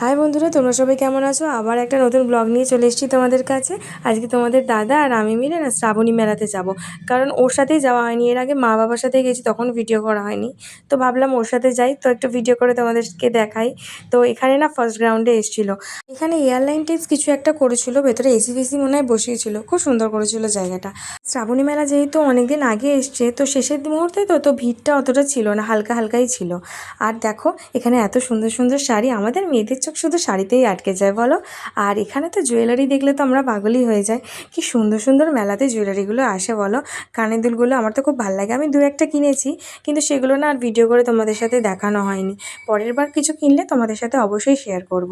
High বন্ধুরা, তোমরা সবাই কেমন আছো? আবার একটা নতুন ব্লগ নিয়ে চলে এসেছি তোমাদের কাছে। আজকে তোমাদের দাদা আর আমি মিলে না শ্রাবণী মেলাতে যাব। কারণ ওর সাথেই যাওয়া হয়নি, এর আগে মা বাবার সাথে গেছি, তখন ভিডিও করা হয়নি। তো ভাবলাম ওর সাথে যাই, তো একটু ভিডিও করে তোমাদেরকে দেখাই। তো এখানে না ফার্স্ট গ্রাউন্ডে এসেছিল। এখানে এয়ারলাইন টাইপস কিছু একটা করেছিল, ভেতরে এসি ফেসি মনে হয় বসিয়েছিল। খুব সুন্দর করেছিল জায়গাটা। শ্রাবণী মেলা যেহেতু অনেকদিন আগে এসছে, তো শেষের মুহূর্তে তো তো ভিড়টা অতটা ছিল না, হালকা হালকাই ছিল। আর দেখো, এখানে এত সুন্দর সুন্দর শাড়ি আমাদের মেয়েদের চোখ শুধু শাড়িতেই আটকে যায় বলো? আর এখানে তো জুয়েলারি দেখলে তো আমরা পাগলই হয়ে যাই। কি সুন্দর সুন্দর মেলাতে জুয়েলারিগুলো আসে বলো? কানের দুলগুলো আমার তো খুব ভালো লাগে। আমি দু একটা কিনেছি, কিন্তু সেগুলো না আর ভিডিও করে তোমাদের সাথে দেখানো হয়নি। পরের বার কিছু কিনলে তোমাদের সাথে অবশ্যই শেয়ার করব।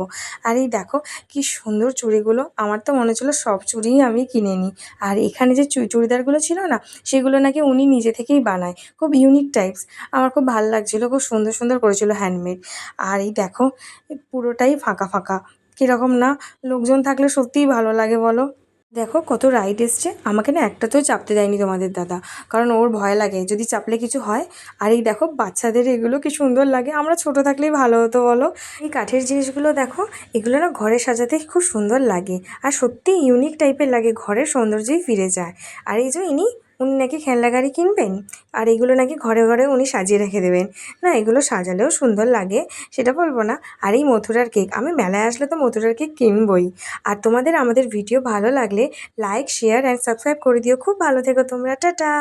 আর এই দেখো, কি সুন্দর চুড়িগুলো। আমার তো মনে হচ্ছিল সব চুড়িই আমি কিনে নিই। আর এখানে যে চুড়িদারগুলো ছিল না, সেগুলো নাকি উনি নিজে থেকেই বানায়। খুব ইউনিক টাইপস আমার খুব ভালো লাগছিল, খুব সুন্দর সুন্দর করেছিল হ্যান্ডমেড আর এই দেখো এ পুরোটাই ফাঁকা ফাঁকা। কীরকম না? লোকজন থাকলে সত্যিই ভালো লাগে, বলো? দেখো কত রাইড এসছে। আমাকে না একটাতেও চাপতে দেয়নি তোমাদের দাদা। কারণ ওর ভয় লাগে, যদি চাপলে কিছু হয়। আর এই দেখো বাচ্চাদের এগুলো কি সুন্দর লাগে। আমরা ছোট থাকলেই ভালো হতো, বলো? এই কাঠের জিনিসগুলো দেখো, এগুলো না ঘরে সাজাতে খুব সুন্দর লাগে। আর সত্যি ইউনিক টাইপের লাগে, ঘরের সৌন্দর্যই ফিরে যায়। আর এই যে ইনি উনি নাকি খেলনা গাড়ি কিনবেন? আর এগুলো নাকি ঘরে ঘরে উনি সাজিয়ে রেখে দেবেন। না, এগুলো সাজালেও সুন্দর লাগে, সেটা বলব না। আর এই মথুরার কেক, আমি মেলায় আসলে তো মথুরার কেক কিনবই। আর তোমাদের আমাদের ভিডিও ভালো লাগলে লাইক শেয়ার অ্যান্ড সাবস্ক্রাইব করে দিও। খুব ভালো থেকো তোমরা, টাটা!